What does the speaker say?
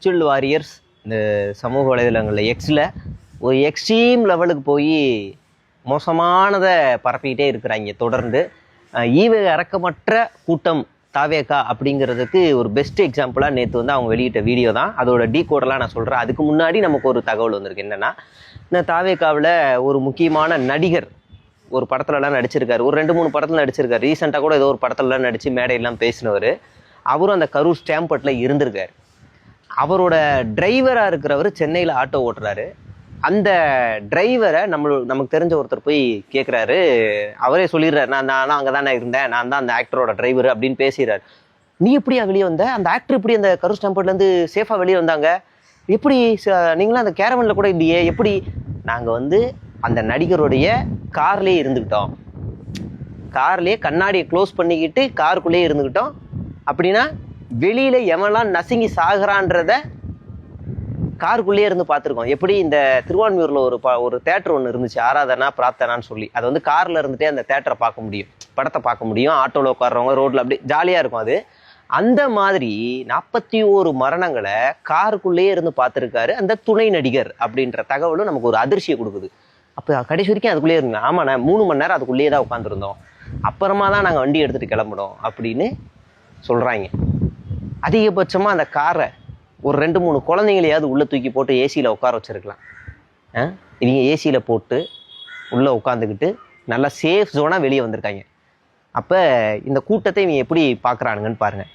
Spiritual warriors இந்த சமூக வலைதளங்களில் எக்ஸில் ஒரு எக்ஸ்ட்ரீம் லெவலுக்கு போய் மோசமானதை பரப்பிக்கிட்டே இருக்கிறாங்க. தொடர்ந்து அஹ் இறக்கமற்ற கூட்டம் தாவேக்கா அப்படிங்கிறதுக்கு ஒரு பெஸ்ட் எக்ஸாம்பிளாக நேற்று வந்து அவங்க வெளியிட்ட வீடியோ தான். அதோட டீ கோடெல்லாம் நான் சொல்கிறேன் அதுக்கு முன்னாடி நமக்கு ஒரு தகவல் வந்திருக்கு. என்னென்னா இந்த தாவேக்காவில் ஒரு முக்கியமான நடிகர் ஒரு படத்துலலாம் நடிச்சிருக்காரு. ஒரு ரெண்டு மூணு படத்தில் நடிச்சிருக்காரு. ரீசெண்டாக கூட ஏதோ ஒரு படத்துலலாம் நடித்து மேடையெல்லாம் பேசினவர். அவரும் அந்த கரூர் ஸ்டாம்பட்டில் இருந்திருக்காரு. அவரோட டிரைவராக இருக்கிறவர் சென்னையில் ஆட்டோ ஓட்டுறாரு. அந்த டிரைவரை நம்ம நமக்கு தெரிஞ்ச ஒருத்தர் போய் கேட்குறாரு அவரே சொல்லிடுறாரு நான் நான் அங்கே தானே இருந்தேன். நான் தான் அந்த ஆக்டரோட டிரைவர் அப்படின்னு பேசிடுறாரு. நீ எப்படியா வெளியே வந்த? அந்த ஆக்டர் எப்படி அந்த கரு ஸ்டாம்பட்லேருந்து சேஃபாக வெளியே வந்தாங்க? எப்படி ச- நீங்களும் அந்த கேரவனில் கூட இல்லையே? எப்படி? நாங்கள் வந்து அந்த நடிகருடைய கார்லேயே இருந்துக்கிட்டோம் கார்லேயே கண்ணாடியை க்ளோஸ் பண்ணிக்கிட்டு காருக்குள்ளேயே இருந்துக்கிட்டோம் அப்படின்னா வெளியில் எவன்லாம் நசுங்கி சாகுறான்றத காருக்குள்ளேயே இருந்து பார்த்துருக்கோம். எப்படி இந்த திருவான்மியூரில் ஒரு பா ஒரு தேட்டர் ஒன்று இருந்துச்சு ஆராதனா பிரார்த்தனான்னு சொல்லி. அது வந்து காரில் இருந்துகிட்டே அந்த தேட்டரை பார்க்க முடியும். படத்தை பார்க்க முடியும். ஆட்டோவில் உட்கார்றவங்க ரோட்டில் அப்படி ஜாலியாக இருக்கும் அது. அந்த மாதிரி நாற்பத்தி ஓரு மரணங்களை காருக்குள்ளேயே இருந்து பார்த்துருக்காரு அந்த துணை நடிகர் அப்படின்ற தகவலும் நமக்கு ஒரு அதிர்ச்சியை கொடுக்குது. அப்போ கடைசி வரைக்கும் அதுக்குள்ளேயே இருந்தோம். ஆமாண்ணே மூணு மணி நேரம் அதுக்குள்ளேயே தான் உட்காந்துருந்தோம் அப்புறமா தான் நாங்கள் வண்டி எடுத்துகிட்டு கிளம்பினோம் அப்படின்னு சொல்கிறாங்க அதிகபட்சமாக அந்த காரை ஒரு ரெண்டு மூணு குழந்தைங்களையாவது உள்ளே தூக்கி போட்டு ஏசியில் உட்கார வச்சுருக்கலாம். ஆ? இவங்க ஏசியில் போட்டு உள்ளே உட்காந்துக்கிட்டு நல்லா சேஃப் ஜோனாக வெளியே வந்திருக்காங்க. அப்போ இந்த கூட்டத்தை இவங்க எப்படி பார்க்குறானுங்கன்னு பாருங்கள்